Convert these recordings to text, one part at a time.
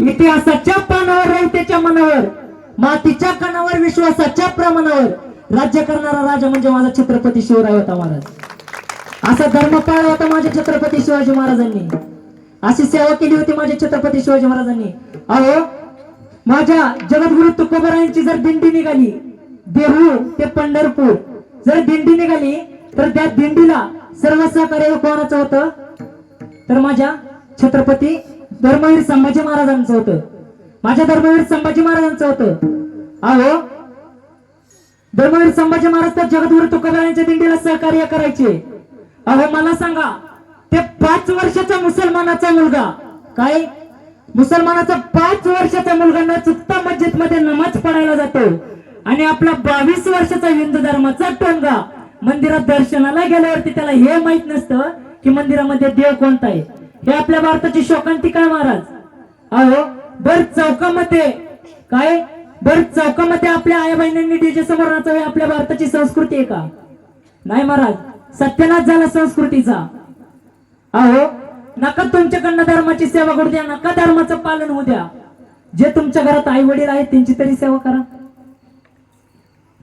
इतिहासाच्या पानावर रयतेच्या मनावर. मातीच्या कणावर विश्वासाच्या प्रमाणावर. राज्य करणारा राजा म्हणजे माझा छत्रपती शिवराय होता महाराज. असा धर्म पाळला होता माझ्या छत्रपती शिवाजी महाराजांनी. अशी सेवा केली होती माझ्या छत्रपती शिवाजी महाराजांनी. अहो माझ्या जगद्गुरु तुकोबरायांची जर दिंडी निघाली देहू ते पंढरपूर जर दिंडी निघाली तर त्या दिंडीला सर्व सहकार्य कोणाचं होतं? तर माझ्या छत्रपती धर्मवीर संभाजी महाराजांचं होतं. माझ्या धर्मवीर संभाजी महाराजांचं होतं. अहो धर्मवीर संभाजी महाराज तर जगदगुरु तुकोबरायांच्या दिंडीला सहकार्य करायचे. अहो मला सांगा ते पाच वर्षाचा मुसलमानाचा मुलगा काय? मुसलमानाचा पाच वर्षाचा मुलगा न चुकता मस्जिदमध्ये नमाज पडायला जातो आणि आपला बावीस वर्षाचा हिंदू धर्माचा टोंगा मंदिरात दर्शनाला गेल्यावरती त्याला हे माहीत नसतं की मंदिरामध्ये देव कोणता आहे. हे आपल्या भारताची शोकांतिका महाराज? अहो बर चौकामध्ये काय? बर चौकामध्ये आपल्या आई बहिणींनी डीजे समोर नाचावे आपल्या भारताची संस्कृती आहे का? नाही महाराज सत्यानाश झाला संस्कृतीचा. अहो नका तुमच्याकडनं धर्माची सेवा करू द्या नका धर्माचं पालन होऊ द्या. जे तुमच्या घरात आई वडील आहेत त्यांची तरी सेवा करा.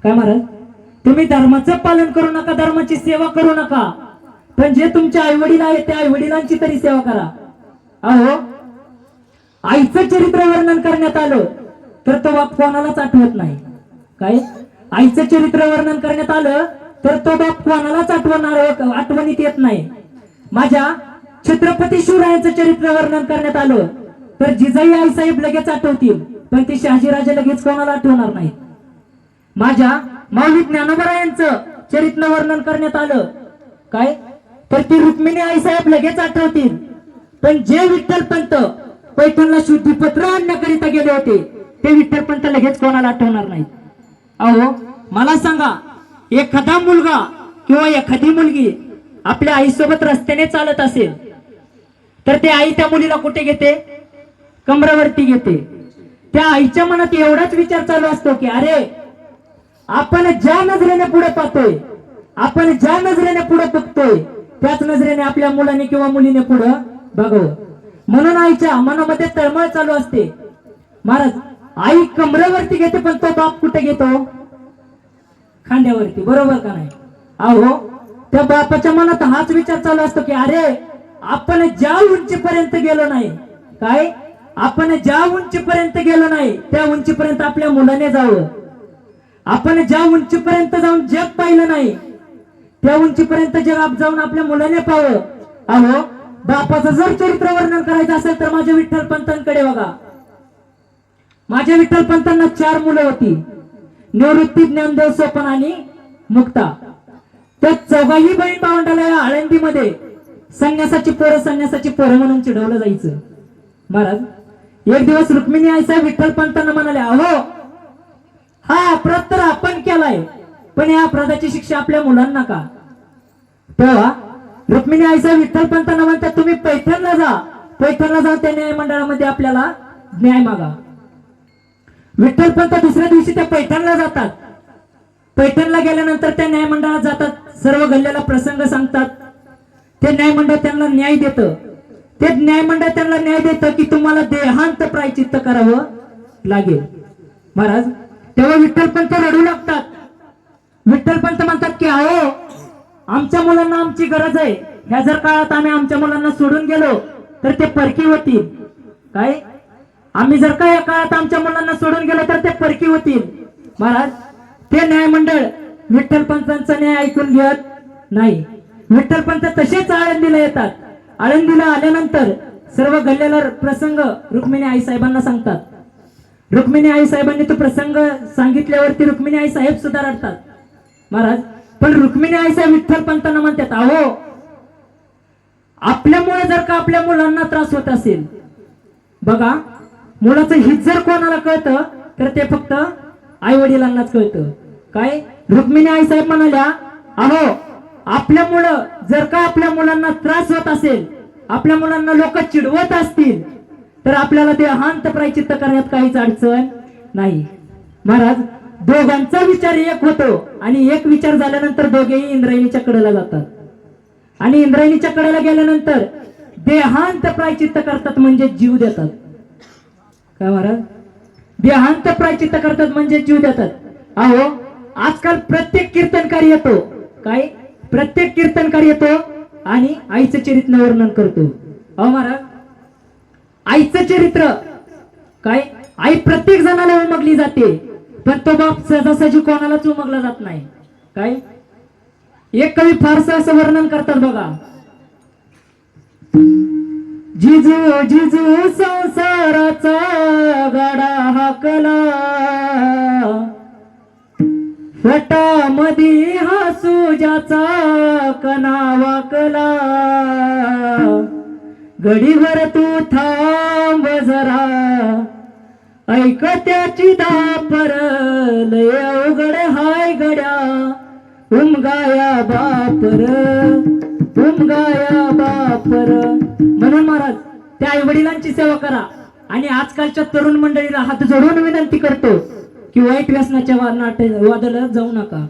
काय महाराज? तुम्ही धर्माचं पालन करू नका धर्माची सेवा करू नका. म्हणजे पण जे तुमचे आई वडील आहेत त्या आई वडिलांची तरी सेवा करा. अहो आईचं चरित्र वर्णन करण्यात आलं तर तो बाप कोणालाच आठवत नाही. काय? आईचं चरित्र वर्णन करण्यात आलं तर तो बाप कोणालाच आठवणार आठवणीत येत नाही. माझ्या छत्रपती शिवरायांचं चरित्र वर्णन करण्यात आलं तर जिजाई आईसाहेब लगेच आठवतील पण ते शहाजीराजे लगेच कोणाला आठवणार नाही माझ्या माऊली ज्ञानोबरायांचं चरित्र वर्णन करण्यात आलं. काय? तर ती रुक्मिणी आईसाहेब लगेच आठवतील. पण जे विठ्ठल पंत पैठणला शुद्धीपत्र आणण्याकरिता गेले होते ते विठ्ठल पंत लगेच कोणाला आठवणार नाही अहो मला सांगा एखादा मुलगा किंवा एखादी मुलगी आपल्या आईसोबत रस्त्याने चालत असेल तर ते आई त्या मुलीला कुठे घेते? कमरावरती घेते. त्या आईच्या मनात एवढाच विचार चालू असतो की अरे आपण ज्या नजरेने पुढे पाहतोय आपण ज्या नजरेने पुढे बघतोय त्याच नजरेने आपल्या मुलाने किंवा मुलीने पुढं बघावं म्हणून आईच्या मनामध्ये तळमळ चालू असते. महाराज आई कमरेवरती घेते पण तो बाप कुठे घेतो? खांद्यावरती. बरोबर का नाही? अहो त्या बापाच्या मनात हाच विचार चालू असतो की अरे आपण ज्या उंचीपर्यंत गेलो नाही काय? आपण ज्या उंचीपर्यंत गेलो नाही त्या उंचीपर्यंत आपल्या मुलाने जावं. आपण ज्या उंचीपर्यंत जाऊन जग पाहिलं नाही त्या उंचीपर्यंत जगाब जाऊन आपल्या मुलाने पाहावं. अहो बापाचं जर चरित्र वर्णन करायचं असेल तर माझ्या विठ्ठल पंतांकडे बघा. माझ्या विठ्ठल पंतांना चार मुलं होती. निवृत्ती ज्ञानदेव सोपन आणि मुक्ता. त्या चौघाही बहीण भावंडाला या आळंदीमध्ये संन्यासाची पोरं संन्यासाची पोरं म्हणून चिडवलं जायचं. महाराज एक दिवस रुक्मिणी आईसाहेब विठ्ठल पंतांना म्हणाले अहो हा अपराध तर आपण केलाय. पण या अपराधाची शिक्षा आपल्या मुलांना का? तेव्हा रुक्मिणी आई साहेब विठ्ठल पंतांना म्हणतात तुम्ही पैठणला जा. पैठणला जा त्या न्याय मंडळामध्ये आपल्याला न्याय मागा. विठ्ठल पंत दुसऱ्या दिवशी त्या पैठणला जातात. पैठणला गेल्यानंतर त्या न्यायमंडळात जातात. सर्व गल्ल्याला प्रसंग सांगतात. ते न्यायमंडळ त्यांना न्याय देतं. ते न्याय मंडळ त्यांना न्याय देतं की तुम्हाला देहांत प्रायचित्त करावं लागेल. महाराज तेव्हा विठ्ठल पंत रडू लागतात. विठ्ठल पंत म्हणतात की अहो आमच्या मुलांना आमची गरज आहे. ह्या जर काळात आम्ही आमच्या मुलांना सोडून गेलो तर ते परकी होतील. काय? आम्ही जर का या काळात आमच्या मुलांना सोडून गेलो तर ते परकी होतील. महाराज ते न्यायमंडळ विठ्ठल पंतांचा न्याय ऐकून घेत नाही. विठ्ठल पंत तसेच आळंदीला येतात. आळंदीला आल्यानंतर सर्व घडलेला प्रसंग रुक्मिणी आई साहेबांना सांगतात. रुक्मिणी आई साहेबांनी तो प्रसंग सांगितल्यावरती रुक्मिणी आई साहेब सुद्धा रडतात महाराज पण रुक्मिणी आई साहेब विठ्ठल पंतांना म्हणतात अहो आपल्यामुळे जर का आपल्या मुलांना त्रास होत असेल बघा मुलाचं हित जर कोणाला कळतं तर ते फक्त आई वडिलांनाच कळतं. काय? रुक्मिणी आई साहेब म्हणाल्या अहो आपल्यामुळं जर का आपल्या मुलांना त्रास होत असेल आपल्या मुलांना लोक चिडवत असतील तर आपल्याला ते हांत प्रायचित्त करण्यात काहीच अडचण नाही. महाराज दोघांचा विचार एक होतो आणि एक विचार झाल्यानंतर दोघेही इंद्रायणीच्या कडेला जातात. आणि इंद्रायणीच्या कडेला गेल्यानंतर देहांत प्रायचित्त करतात म्हणजे जीव देतात. काय महाराज? देहांत प्रायचित्त करतात म्हणजे जीव देतात. अहो आजकाल प्रत्येक कीर्तनकारी येतो. काय? प्रत्येक कीर्तनकारी येतो आणि आईचं चरित्र वर्णन करतो. अहो महाराज आईचं चरित्र. काय? आई प्रत्येक जणाला उमगली जाते. पण तो बाप सहजासहजी कोणाला चुमकला जात नाही. काय? एक कवी फारसं असं वर्णन करतात बघा. जिजू जिजू संसाराचा गाडा हाकला. फटामध्ये हसू ज्याचा कना वाकला. घडीवर तू था ऐक त्याची दापर लय अवघड हाय गड्या. उमगाया बापर उमगाया बापर. म्हणून महाराज त्या आई वडिलांची सेवा करा. आणि आजकालच्या तरुण मंडळीला हात जोडून विनंती करतो की वाईट व्यसनाच्या वा- वादळात जाऊ नका.